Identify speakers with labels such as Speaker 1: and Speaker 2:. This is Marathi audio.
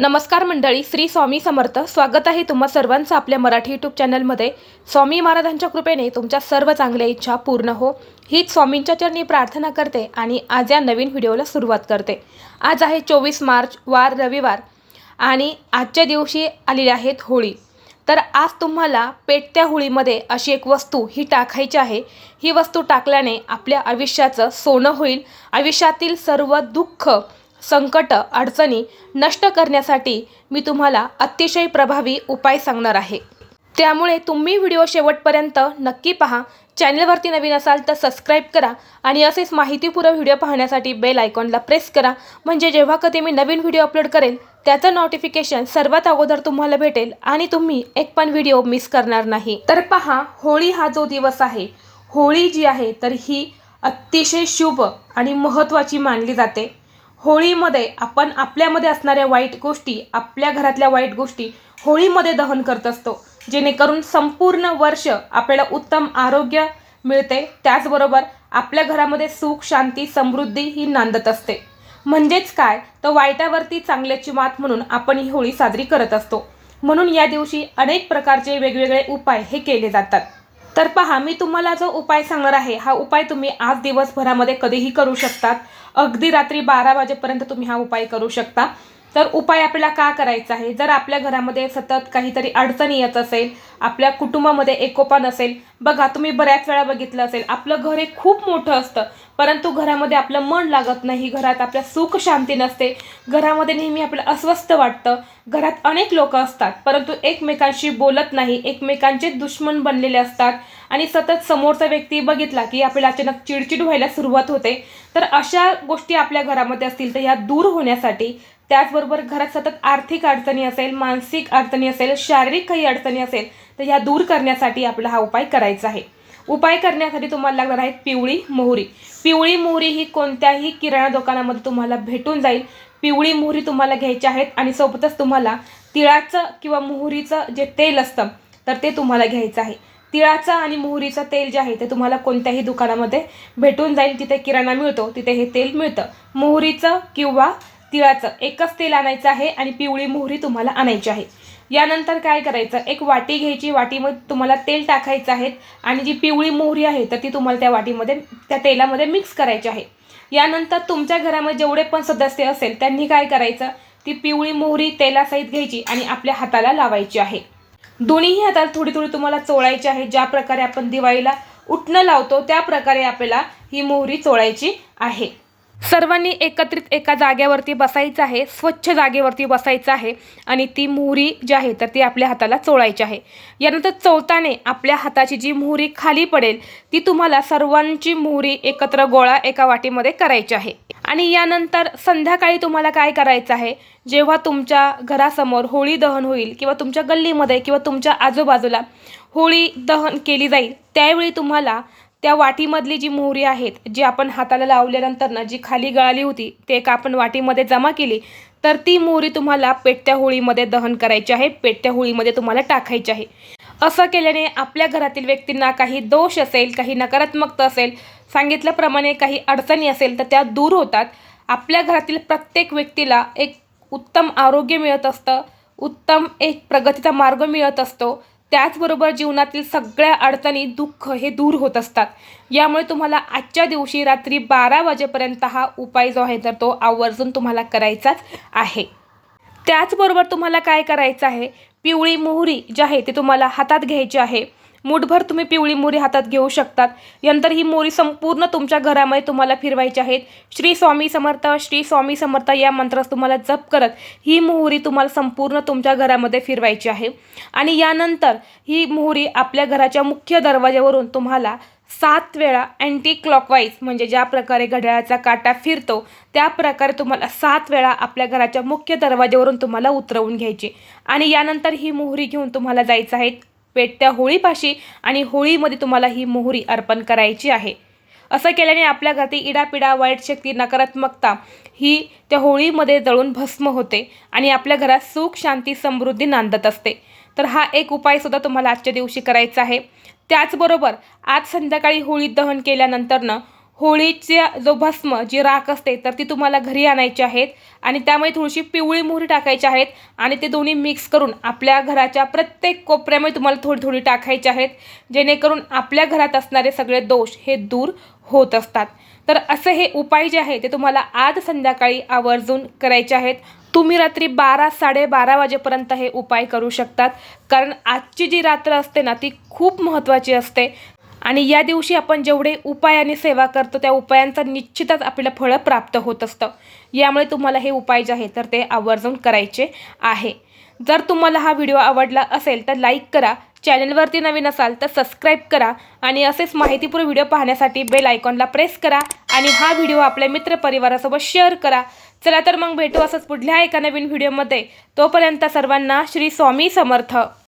Speaker 1: नमस्कार मंडळी श्री स्वामी समर्थ. स्वागत आहे तुम्हा सर्वांचं आपल्या मराठी यूट्यूब चॅनलमध्ये स्वामी महाराजांच्या कृपेने तुमच्या सर्व चांगल्या इच्छा पूर्ण हो. हीच स्वामींच्या चरणी प्रार्थना करते आणि आज या नवीन व्हिडिओला सुरुवात करते. आज आहे चोवीस मार्च वार रविवार आणि आजच्या दिवशी आलेली आहेत होळी. तर आज तुम्हाला पेटत्या होळीमध्ये अशी एक वस्तू ही टाकायची आहे. ही वस्तू टाकल्याने आपल्या आयुष्याचं सोनं होईल. आयुष्यातील सर्व दुःख संकट अडचणी नष्ट करण्यासाठी मी तुम्हाला अतिशय प्रभावी उपाय सांगणार आहे. त्यामुळे तुम्ही व्हिडिओ शेवटपर्यंत नक्की पहा. चॅनलवरती नवीन असाल तर सबस्क्राईब करा आणि असेच माहितीपूर्व व्हिडिओ पाहण्यासाठी बेल आयकॉनला प्रेस करा. म्हणजे जेव्हा कधी मी नवीन व्हिडिओ अपलोड करेल त्याचं नोटिफिकेशन सर्वात अगोदर तुम्हाला भेटेल आणि तुम्ही एक पण व्हिडिओ मिस करणार नाही. तर पहा होळी हा जो दिवस आहे होळी जी आहे तर ही अतिशय शुभ आणि महत्त्वाची मानली जाते. होळीमध्ये आपण आपल्यामध्ये असणाऱ्या वाईट गोष्टी आपल्या घरातल्या वाईट गोष्टी होळीमध्ये दहन करत असतो. जेणेकरून संपूर्ण वर्ष आपल्याला उत्तम आरोग्य मिळते. त्याचबरोबर आपल्या घरामध्ये सुख शांती समृद्धी ही नांदत असते. म्हणजेच काय? तर वाईटावरती चांगल्याची मात म्हणून आपण ही होळी साजरी करत असतो. म्हणून या दिवशी अनेक प्रकारचे वेगवेगळे उपाय हे केले जातात. तर पहा मी तुम्हाला जो उपाय सांगणार आहे हा उपाय तुम्ही आज दिवसभरामध्ये कधीही करू शकतात. अगदी रात्री बारा वाजेपर्यंत तुम्ही हा उपाय करू शकता. तर उपाय आपल्याला का करायचा आहे? जर आपल्या घरामध्ये सतत काहीतरी अडचणी येत असेल आपल्या कुटुंबामध्ये एकोपा नसेल बघा तुम्ही बऱ्याच वेळा बघितलं असेल आपलं घर हे खूप मोठं असतं. परंतु घरामध्ये आपलं मन लागत नाही घरात आपल्या सुख शांती नसते. घरामध्ये नेहमी आपलं अस्वस्थ वाटतं. घरात अनेक लोक असतात परंतु एकमेकांशी बोलत नाही एकमेकांचे दुश्मन बनलेले असतात. आणि सतत समोरचा व्यक्ती बघितला की आपल्याला अचानक चिडचिड व्हायला सुरुवात होते. तर अशा गोष्टी आपल्या घरामध्ये असतील तर ह्या दूर होण्यासाठी त्याचबरोबर घरात सतत आर्थिक अडचणी असेल मानसिक अडचणी असेल शारीरिक काही अडचणी असेल तर ह्या दूर करण्यासाठी आपला हा उपाय करायचा आहे. उपाय करण्यासाठी तुम्हाला लागणार आहे पिवळी मोहरी. पिवळी मोहरी ही कोणत्याही किराणा दुकानामध्ये तुम्हाला भेटून जाईल. पिवळी मोहरी तुम्हाला घ्यायची आहेत आणि सोबतच तुम्हाला तिळाचं किंवा मोहरीचं जे तेल असतं तर ते तुम्हाला घ्यायचं आहे. तिळाचं आणि मोहरीचं तेल जे आहे ते तुम्हाला कोणत्याही दुकानामध्ये भेटून जाईल. तिथे किराणा मिळतो तिथे हे तेल मिळतं. मोहरीचं किंवा तिळाचं एकच तेल आणायचं आहे आणि पिवळी मोहरी तुम्हाला आणायची आहे. यानंतर काय करायचं? एक वाटी घ्यायची. वाटीमध्ये तुम्हाला तेल टाकायचं आहे आणि जी पिवळी मोहरी आहे तर ती तुम्हाला त्या वाटीमध्ये त्या तेलामध्ये मिक्स करायची आहे. यानंतर तुमच्या घरामध्ये जेवढे पण सदस्य असेल त्यांनी काय करायचं? ती पिवळी मोहरी तेलासहित घ्यायची आणि आपल्या हाताला लावायची आहे. दोन्हीही हाताला थोडी थोडी तुम्हाला चोळायची आहे. ज्या प्रकारे आपण दिवाळीला उठणं लावतो त्या प्रकारे आपल्याला ही मोहरी चोळायची आहे. सर्वांनी एकत्रित एका जागेवरती बसायचं आहे स्वच्छ जागेवरती बसायचं आहे आणि ती मोहरी जी आहे तर ती आपल्या हाताला चोळायची आहे. यानंतर चोळताने आपल्या हाताची जी मोहरी खाली पडेल ती तुम्हाला सर्वांची मोहरी एकत्र गोळा एका वाटीमध्ये करायची आहे. आणि यानंतर संध्याकाळी तुम्हाला काय करायचं आहे? जेव्हा तुमच्या घरासमोर होळी दहन होईल किंवा तुमच्या गल्लीमध्ये किंवा तुमच्या आजूबाजूला होळी दहन केली जाईल त्यावेळी तुम्हाला त्या वाटीमधली जी मोहरी आहेत जी आपण हाताला लावल्यानंतर ना जी खाली गळाली होती ते एक आपण वाटीमध्ये जमा केली तर ती मोहरी तुम्हाला पेटत्या होळीमध्ये दहन करायची आहे पेटत्या होळीमध्ये तुम्हाला टाकायची आहे. असं केल्याने आपल्या घरातील व्यक्तींना काही दोष असेल काही नकारात्मकता असेल सांगितल्याप्रमाणे काही अडचणी असेल तर त्या दूर होतात. आपल्या घरातील प्रत्येक व्यक्तीला एक उत्तम आरोग्य मिळत असतं उत्तम एक प्रगतीचा मार्ग मिळत असतो. त्याचबरोबर जीवनातील सगळ्या अडचणी दुःख हे दूर होत असतात. यामुळे तुम्हाला आजच्या दिवशी रात्री बारा वाजेपर्यंत हा उपाय जो आहे तर तो आवर्जून तुम्हाला करायचाच आहे. त्याचबरोबर तुम्हाला काय करायचं आहे? पिवळी मोहरी जी आहे ती तुम्हाला हातात घ्यायची आहे. मुठभर तुम्ही पिवळी मोहरी हातात घेऊ शकतात. नंतर ही मोहरी संपूर्ण तुमच्या घरामध्ये तुम्हाला फिरवायची आहेत. श्री स्वामी समर्थ श्री स्वामी समर्थ या मंत्रास तुम्हाला जप करत ही मोहरी तुम्हाला संपूर्ण तुमच्या घरामध्ये फिरवायची आहे. आणि यानंतर ही मोहरी आपल्या घराच्या मुख्य दरवाज्यावरून तुम्हाला सात वेळा अँटी क्लॉकवाईज म्हणजे ज्या प्रकारे घड्याळाचा काटा फिरतो त्या प्रकारे तुम्हाला सात वेळा आपल्या घराच्या मुख्य दरवाज्यावरून तुम्हाला उतरवून घ्यायची. आणि यानंतर ही मोहरी घेऊन तुम्हाला जायचं आहे पेटत्या होळीपाशी आणि होळीमध्ये तुम्हाला ही मोहरी अर्पण करायची आहे. असं केल्याने आपल्या घरातील इडापिडा वाईट शक्ती नकारात्मकता ही त्या होळीमध्ये जळून भस्म होते आणि आपल्या घरात सुख शांती समृद्धी नांदत असते. तर हा एक उपायसुद्धा तुम्हाला आजच्या दिवशी करायचा आहे. त्याचबरोबर आज संध्याकाळी होळी दहन केल्यानंतरनं होळीच्या जो भस्म जी राख असते तर ती तुम्हाला घरी आणायची आहेत. आणि त्यामध्ये थोडीशी पिवळी मोहरी टाकायची आहेत आणि ते दोन्ही मिक्स करून आपल्या घराच्या प्रत्येक कोपऱ्यामध्ये तुम्हाला थोडी थोडी टाकायची आहेत. जेणेकरून आपल्या घरात असणारे सगळे दोष हे दूर होत असतात. तर असं हे उपाय जे आहे ते तुम्हाला आज संध्याकाळी आवर्जून करायचे आहेत. तुम्ही रात्री बारा साडेबारा वाजेपर्यंत हे उपाय करू शकतात. कारण आजची जी रात्र असते ना ती खूप महत्त्वाची असते. आणि या दिवशी आपण जेवढे उपाय आणि सेवा करतो त्या उपायांचा निश्चितच आपल्याला फळं प्राप्त होत असतं. यामुळे तुम्हाला हे उपाय जे आहे तर ते आवर्जून करायचे आहे. जर तुम्हाला हा व्हिडिओ आवडला असेल तर लाईक करा. चॅनलवरती नवीन असाल तर सबस्क्राईब करा. आणि असेच माहितीपूर्ण व्हिडिओ पाहण्यासाठी बेल आयकॉनला प्रेस करा. आणि हा व्हिडिओ आपल्या मित्रपरिवारासोबत शेअर करा. चला तर मग भेटू असंच पुढल्या एका नवीन व्हिडिओमध्ये. तोपर्यंत सर्वांना श्री स्वामी समर्थ.